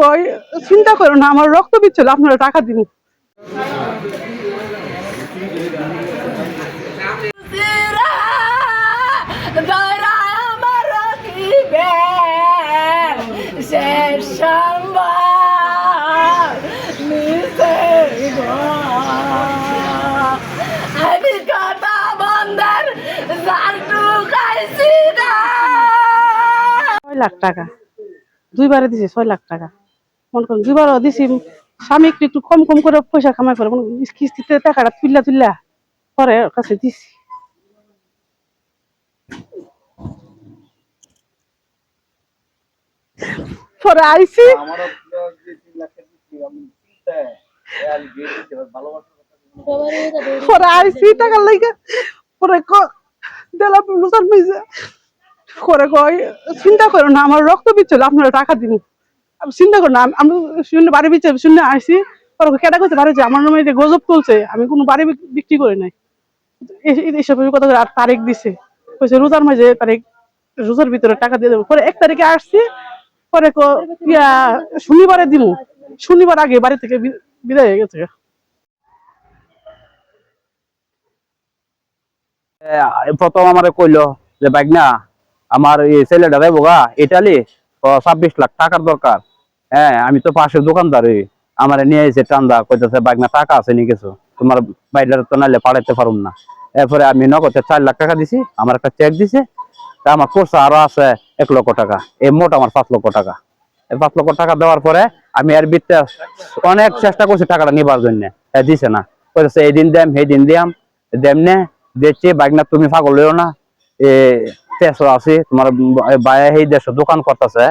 কয় চিন্তা করো না আমার রক্ত বিচ্ছিল আপনারা টাকা দিন। আমি কথা বন্ধের জালটু খাইছি না। ছয় লাখ টাকা। দুইবারে দিছি ছয় লাখ টাকা। মনে করেন দুইবারও দিছি স্বামী একটু একটু কম কম করে পয়সা কামাই করে মনে কিস্তিতে টাকাটা তুললা তুললা পরে ওর কাছে দিছি। পরে আইছি। পরে আইছি টাকা লাইগা পরে ক দিলাম লুচার মিজে করে কয় চিন্তা করো না আমার রক্ত বিচ্ছিল আপনারা টাকা দিন। চিন্তা করো না, আম- শূন্য বাড়ি বিচ্ছে শূন্য আসি পরে কেটা পারে যে, আমার নামে গজব চলছে, আমি কোনো বাড়ি বিক্রি করি নাই। এই- এই- এইসব কথা আর তারিখ দিছে। কইছে, রোজার মাঝে তারিখ, রোজার ভিতরে টাকা দিয়ে দেবো। পরে এক তারিখে আসছি, পরে ইয়া, শনিবারে দিমু। শনিবার আগে বাড়ি থেকে বিদায় হয়ে গেছে। প্রথম আমারে কইলো যে বাইক না আমার ছেলেটা যাইবো গা, ইটালি ছাব্বিশ লাখ টাকার দরকার। হ্যাঁ আমি তো পাশের দোকানদার আমার নিয়ে এসে টান্দা কইতেছে বাইক না টাকা আছে নি কিছু? তোমার বাইরের তো নাইলে পাঠাইতে পারুম না। এরপরে আমি নগদে চার লাখ টাকা দিছি, আমার একটা চেক দিছে। তা আমার কোর্স আরও আছে এক লক্ষ টাকা এই মোট আমার পাঁচ লক্ষ টাকা। এই পাঁচ লক্ষ টাকা দেওয়ার পরে আমি এর ভিতরে অনেক চেষ্টা করছি টাকাটা নিবার জন্য দিছে না। কইতেছে, এই দিন দেম, সেই দিন দিয়াম দেমনে দেখছি বাইক না তুমি পাগল হইও না। এ পেশো আছি, তোমার বাইরে সেই দেশ দোকান করতেছে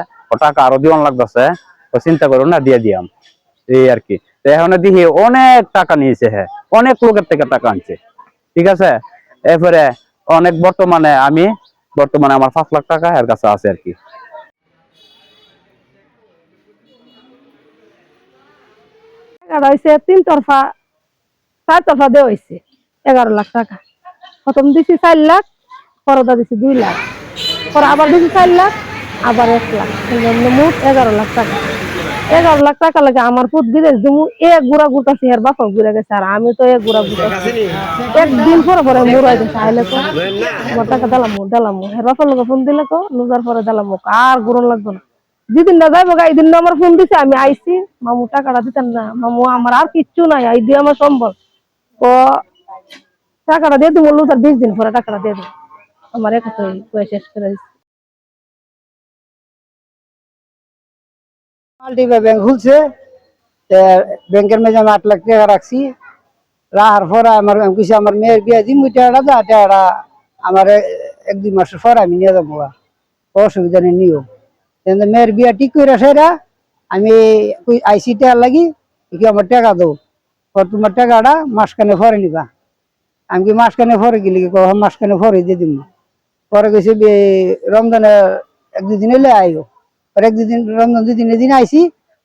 টাকা আরও দিওয়ান লাগতেছে। চিন্তা করো না, দিয়ে দিয়াম। এই আর কি। এখন দেখি অনেক টাকা নিয়েছে হ্যাঁ অনেক লোকের থেকে টাকা আনছে। ঠিক আছে? এরপরে অনেক বর্তমানে আমি, বর্তমানে আমার পাঁচ লাখ টাকা এর কাছে আছে আর কি। তিন তরফা, চার তরফা দেওয়া হয়েছে, এগারো লাখ টাকা। প্রথম দিছি চার লাখ, পরদা দিছি দুই লাখ। পরে আবার দিছি চার লাখ, আবার এক লাখ। মোট এগারো লাখ টাকা। এগারো লাখ টাকা লাগে, আমার পুত বিদেশ দিমু এক গুড়া গুতাছি এর বাপা ঘুরে গেছে আর আমি তো এক গুড়া গুতাছি একদিন পরে পরে মুরাই গেছে, আইলে তো আমার টাকা দিলাম দিলাম। হের বাপার লোক ফোন দিলে তো লুজার পরে দিলাম, আর গুড়ন লাগবে না। যেদিন না যাইবো গা দিন আমার ফোন দিছে, আমি আইছি, মামু টাকাটা দিতেন না, মামু আমার আর কিচ্ছু নাই এই দিয়ে আমার সম্বল। ও টাকাটা দিয়ে দিব লুজার বিশ দিন পরে টাকাটা দিয়ে দিব আমার এক শেষ করে দিছে। মাল্টিপে ব্যাংক খুলছে ব্যাংকের মেঝে আমি আট লাখ টাকা রাখছি। রাখার পরে আমার, আমি কিছু আমার মেয়ের বিয়ে দিই মুই টাকাটা যা টাকাটা আমার এক দুই মাসের পরে আমি নিয়ে যাব অসুবিধা নেই, নিও। কিন্তু মেয়ের বিয়ে ঠিক করে সেরা, আমি আইসি টাকা লাগি কি আমার টাকা দাও। পর তোমার টাকাটা মাসখানে পরে নিবা। আমি কি মাসখানে পরে গেলি কি মাসখানে পরে দিয়ে দিব পরে গেছি বে- রমজানে এক দুদিন এলে আইও। আর এক দুদিন দিন আইসি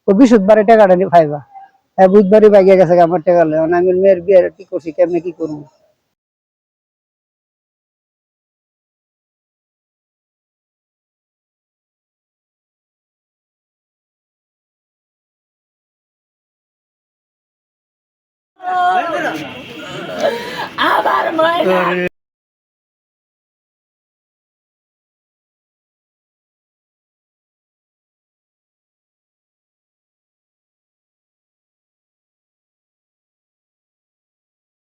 ও পাইবা। হ্যাঁ গেছে মেয়ের বিয়ে ঠিক করছি কি ময়না